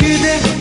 그대